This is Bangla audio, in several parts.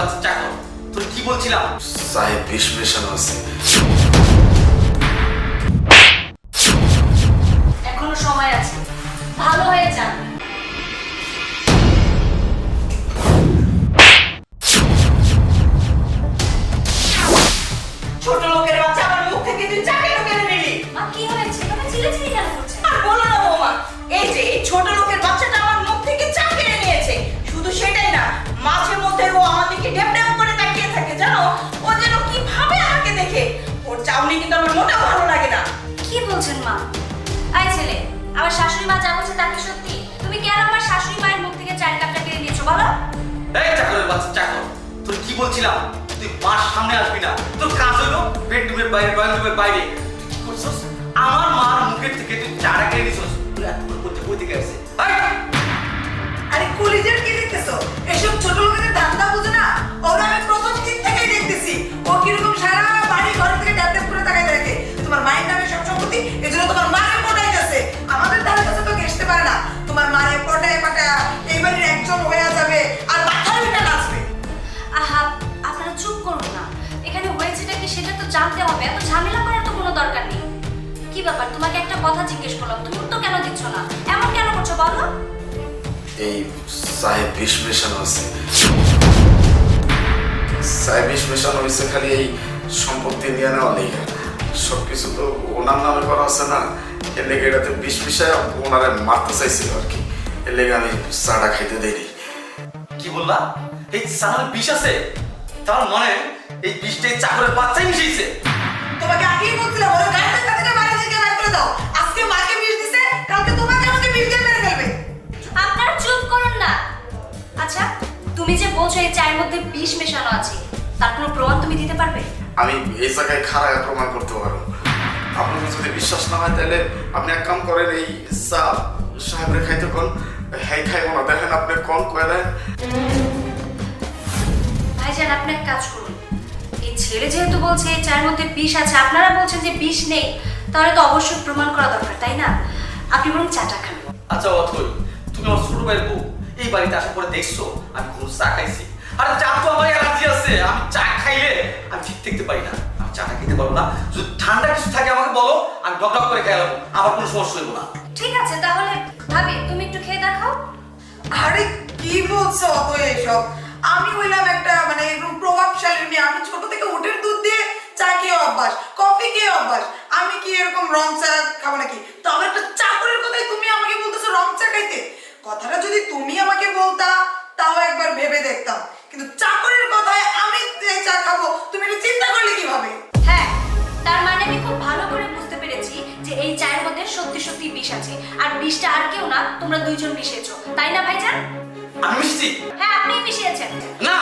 বাচ্চা চাকর। তোর কি বলছিলাম? সাহেব বিশ্লেষণ আছে। দিকে ড্যাপ ড্যাপ করে তাকিয়ে থাকে জানো? ও যেন কি ভাবে আমাকে দেখে? ওর চাউনি কিন্তু আমার মোটেও ভালো লাগে না। কি বলছেন মা? আই ছেলে আমার শাশুড়ি মা যা বলছে তা কি সত্যি? তুমি কেন আমার শাশুড়ি মায়ের মুখ থেকে চায়ের কাপটা কেড়ে নিয়েছো বলো? এই চাকরের বাচ্চা চাকর তোর কি বলছিলাম? তুই মার সামনে আসবি না। তোর কাজ হলো বেডরুমের বাইরে ড্রয়িং রুমের বাইরে কি করছস? আমার মার মুখের থেকে তুই চাটা কেড়ে নিছস তুই এত বড় করতে কই থেকে আসছে। আরে কলিজের কি দেখতেছো? এসব ছোট লোকেদের ধান্দা বুঝো না ওরা আমি প্রথম দিন থেকেই দেখতেছি। ও কীরকম সারা বাড়ি ঘর থেকে ড্যাপ করে তাকাই থাকে তোমার মায়ের নামে সব সম্পত্তি এজন্য তোমার মারে পটাইতেছে আমাদের ধারে কাছে তো ঘেসতে পারে না। তোমার মারে পটায় পাটায় এই বাড়ির একজন হয়ে যাবে আর মাথায় উঠে নাচবে আহা আপনারা চুপ করুন না। এখানে হয়েছেটা কি সেটা তো জানতে হবে। এত ঝামেলা করার তো কোনো দরকার নেই। কি ব্যাপার তোমাকে একটা কথা জিজ্ঞেস করলাম। তুমি উত্তর কেন দিচ্ছ না? এমন কেন করছ বলো? এই সাহেব বিষ মেশানো আছে। বিষ মেশানো হয়েছে খালি এই সম্পত্তি নিয়ে নেওয়া লেগে। সব কিছু তো ওনার নামে করা আছে না। এর লেগে এটাতে বিষ মিশায় ওনারে মারতে চাইছিল আর কি। এর লেগে আমি চাটা খাইতে দেয়নি কি বললা? এই সামান্য বিষ আছে? তার মানে এই বিষটা এই চাকরের বাচ্চাই মিশিয়েছে তোমাকে আগেই বলছিলাম ওরা গায়ে ধাক্কা বাড়ি থেকে বের করে দাও। আজকে মাকে বিষ দিছে কালকে তোমাকে আমাকে বিষ দিয়ে মেরে ফেলবে। আপনারা চুপ করুন না। আচ্ছা তুমি যে বলছো এই চায়ের মধ্যে বিষ মেশানো আছে তার কোনো প্রমাণ তুমি দিতে পারবে? আমি এই জায়গায় খাড়ায় প্রমাণ করতে পারব। আপনার যদি বিশ্বাস না হয় তাহলে আপনি এক কাম করেন এই চা সাহেবরে খাইতে কোন? হ্যাঁ খাইব না। দেখেন আপনি কোন কয়ে দেন। ভাইজান আপনি এক কাজ করুন। এই ছেলে যেহেতু বলছে এই চায়ের মধ্যে বিষ আছে আপনারা বলছেন যে বিষ নেই তাহলে তো অবশ্যই প্রমাণ করা দরকার তাই না? আপনি বরং চাটা খান। আচ্ছা অথই তুমি আমার ছোট ভাইয়ের বউ এই বাড়িতে আসার পরে দেখছ? আমি কোন চা খাইছি। আরে চা তো আমার অ্যালার্জি আছে আমি চা খাইলে আমি ঠিক থাকতে পারি না। আমি চাটা খেতে পারব না। যদি ঠান্ডা কিছু থাকে আমাকে বলো আমি ডক ডক করে খাইলাম আমার কোনো সমস্যা হইব না। ঠিক আছে তাহলে ভাবি তুমি একটু খেয়ে দেখাও। আরে কি বলছো অত এসব? আমি হইলাম একটা মানে এরকম প্রভাবশালী মেয়ে। আমি ছোট থেকে উঠের দুধ দিয়ে চা খেয়ে অভ্যাস কফি খেয়ে অভ্যাস। আমি কি এরকম রং চা বিষ আছে। আর বিষটা আর কেউ না তোমরা দুইজন মিশিয়েছো তাই না ভাইজান? আমি মিষ্টি হ্যাঁ আপনি মিশিয়েছেন। না।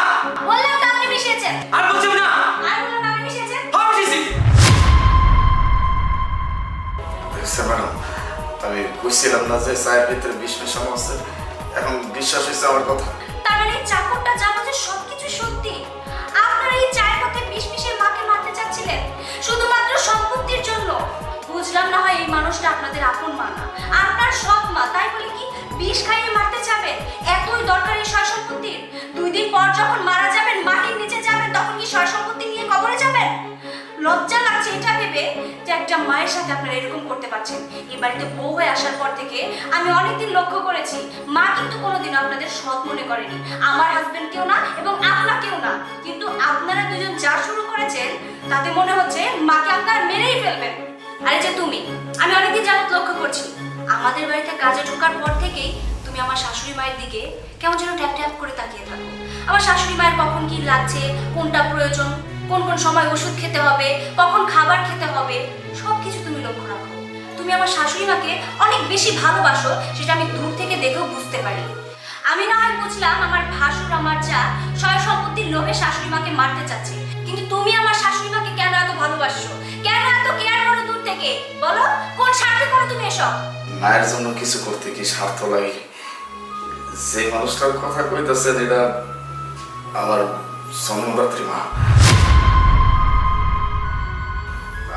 বললাম তো আপনি মিশিয়েছেন আর বলছি আমি না। আর বললাম আপনি মিশিয়েছেন আমি মিশিয়েছি দেখছে ম্যাডাম আমি বুঝছিলাম না যে চায়ের ভিতরে বিষ মেশানো আছে। এখন বিশ্বাস হয়েছে আমার কথা। তার মানে এই চাকরটা যা বলছে সবকিছু সত্যি। আপনারা এই চায়ের মধ্যে বিষ মিশিয়ে মাকে মারতে চাচ্ছিলেন। শুধুমাত্র বুঝলাম না হয় এই মানুষটা আপনাদের আপন মা না। আপনার সৎ মা, তাই বলে কি? বিষ খাইয়ে মারতে যাবেন? এতই দরকার সয় সম্পত্তির দুই দিন পর যখন মারা যাবেন, মাটির নিচে যাবেন, তখন কি সয় সম্পত্তি নিয়ে কবরে যাবেন? লজ্জা লাগছে এটা ভেবে যে একটা মায়ের সাথে আপনারা এরকম করতে পারছেন। এই বাড়িতে বউ হয়ে আসার পর থেকে আমি অনেকদিন লক্ষ্য করেছি, মা কিন্তু কোনোদিন আপনাদের সৎ মনে করেনি। আমার হাজবেন্ডকেও না এবং আপনাকেও না। কিন্তু আপনারা দুজন যা শুরু করেছেন, তাতে মনে হচ্ছে মাকে যে তুমি। আমি অনেকদিন যাবত লক্ষ্য করছি। আমাদের বাড়িতে কাজে ঢোকার পর থেকেই তুমি আমার শাশুড়ি মায়ের দিকে কেমন যেন ট্যাপ ট্যাপ করে তাকিয়ে থাকো। আমার শাশুড়ি মায়ের কখন কি লাগছে, কোনটা প্রয়োজন, কোন কোন সময় ওষুধ খেতে হবে, কখন খাবার খেতে হবে সব কিছু তুমি লক্ষ্য রাখো। তুমি আমার শাশুড়ি মাকে অনেক বেশি ভালোবাসো, সেটা আমি দূর থেকে দেখেও বুঝতে পারি। আমি না হয় বুঝলাম আমার ভাসুর, আমার যা সয় সম্পত্তির লোভে শাশুড়ি মাকে মারতে চাচ্ছে। কিন্তু তুমি আমার শাশুড়ি মাকে কেন এত ভালোবাসছো? বলো, কোন স্বার্থে করো তুমি এসব মায়ের জন্য কিছু করতে কি স্বার্থ লাগে? যে মানুষটার কথা কইতেছেন, এটা আমার জন্মদাত্রী মা।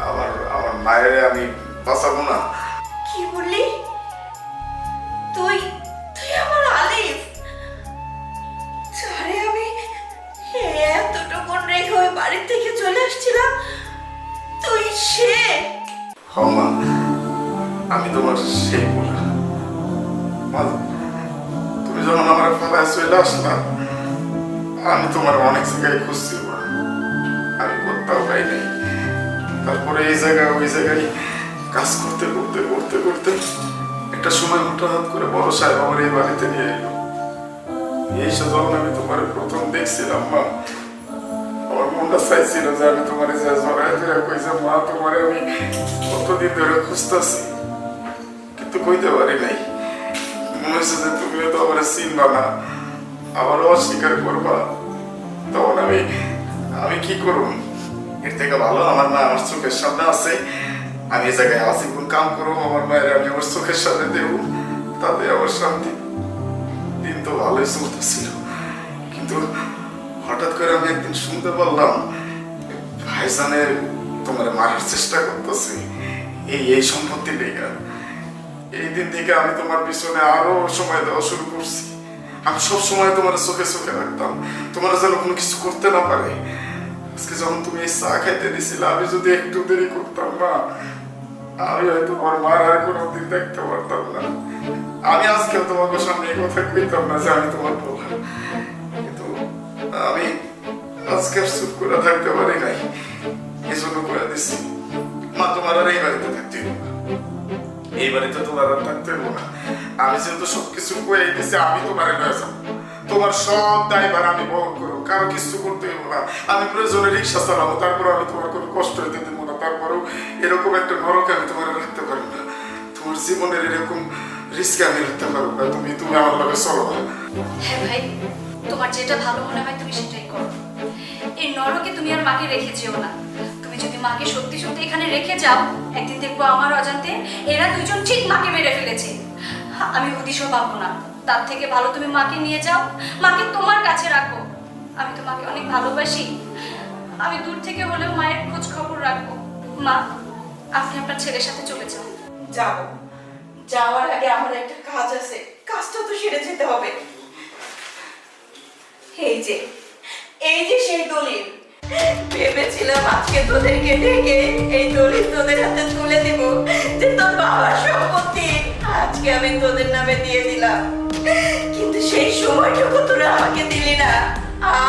আমার আমার মায়ের আমি বাঁচাবো না। হ মা, আমি তোমার সেই বলা মা, তুমি যখন আমার ফেলায় চলে আসলা, আমি তোমার অনেক জায়গায় খুঁজছি আমি কোথাও পাই নাই। তারপরে এই জায়গায়, ওই জায়গায় কাজ করতে করতে করতে করতে একটা সময় হঠাৎ করে বড় সাহেব আমার এই বাড়িতে নিয়ে এলো। এই সে যখন আমি তোমার প্রথম দেখছিলাম মা মনটা চাইছিল যে আমি তোমার যে জড়ায় ধরে কইছে মা তোমার আমি কতদিন ধরে খুঁজতেছি কিন্তু কইতে পারি নাই মনে হচ্ছে যে তুমিও তো আমার চিনবা না আবারও অস্বীকার করবা তখন আমি আমি কি করব এর থেকে ভালো আমার মা আমার চোখের সামনে আছে আমি এই জায়গায় আজীবন কাম করব আমার মায়ের আমি আমার চোখের সামনে দেবো তাতে আমার শান্তি দিন তো ভালোই চলতেছিল কিন্তু হঠাৎ করে আমি একদিন শুনতে পারলাম, ভাইজানের তোমার মারার চেষ্টা করতেছে। এই এই সম্পত্তি লেগে। এই দিন থেকে আমি তোমার পিছনে আরও সময় দেওয়া শুরু করছি। আমি সব সময় তোমার চোখে চোখে রাখতাম। তোমার যেন কোনো কিছু করতে না পারে। আজকে যখন তুমি এই চা খাইতে দিছিলে, আমি যদি একটু দেরি করতাম না, আমি হয়তো আমার মার আর কোনোদিন দেখতে পারতাম না। আমি আজকেও তোমাকে সামনে এই কথা কইতাম না যে আমি তোমার বলা কিন্তু আমি আজকে চুপ করে থাকতে পারি নাই। এই জন্য করে দিছি, মা, তোমার আর এই বাড়িতে থাকতে। এই বাড়িতে তোমার আর থাকতে না। আমি যেহেতু সবকিছু কয়ে দিছি, আমি তোমার লয়ে যাব। তোমার সব দায়ভার আমি বহন করব, কারও কিছু করতে হইবো না। আমি প্রয়োজনে রিক্সা চালাবো তারপর আমি তোমার কোনো কষ্ট হইতে দেবো না। তারপরেও এরকম একটা নরক আমি তোমার রাখতে পারব না। তোমার জীবনের এরকম রিস্ক আমি রাখতে পারব না। তুমি তুমি আমার লগে চলো হ্যাঁ ভাই। তোমার যেটা ভালো মনে হয় তুমি সেটাই করো। এই নরকে তুমি আর মাকে রেখে যেও না। তুমি যদি মাকে সত্যি সত্যি এখানে রেখে যাও, একদিন দেখব আমার অজান্তে এরা দুজন ঠিক মাকে মেরে ফেলেছে। আমি হদিশও পাবো না। তার থেকে ভালো তুমি মাকে নিয়ে যাও, মাকে তোমার কাছে রাখো। আমি তো মাকে অনেক ভালোবাসি। আমি দূর থেকে হলেও মায়ের খোঁজ খবর রাখব। মা, আপনি আপনার ছেলের সাথে চলে যাও যাব। যাওয়ার আগে আমার একটা কাজ আছে। কাজটা তো সেরে যেতে হবে। এই যে এই যে সেই দলিল। ভেবেছিলাম আজকে তোদেরকে ডেকে এই দলিল তোদের হাতে তুলে দিব যে তোর বাবার সম্পত্তি আজকে আমি তোদের নামে দিয়ে দিলাম। কিন্তু সেই সময়টুকু তোরা আমাকে দিলি না।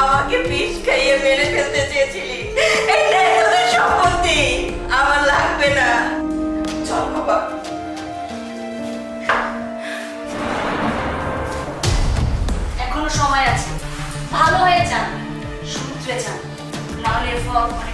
আমাকে বিষ খাইয়ে মেরে ফেলতে চেয়েছিলি। এইটাই তোদের সম্পত্তি। আমার লাগবে না। চল বাবা। সময় আছে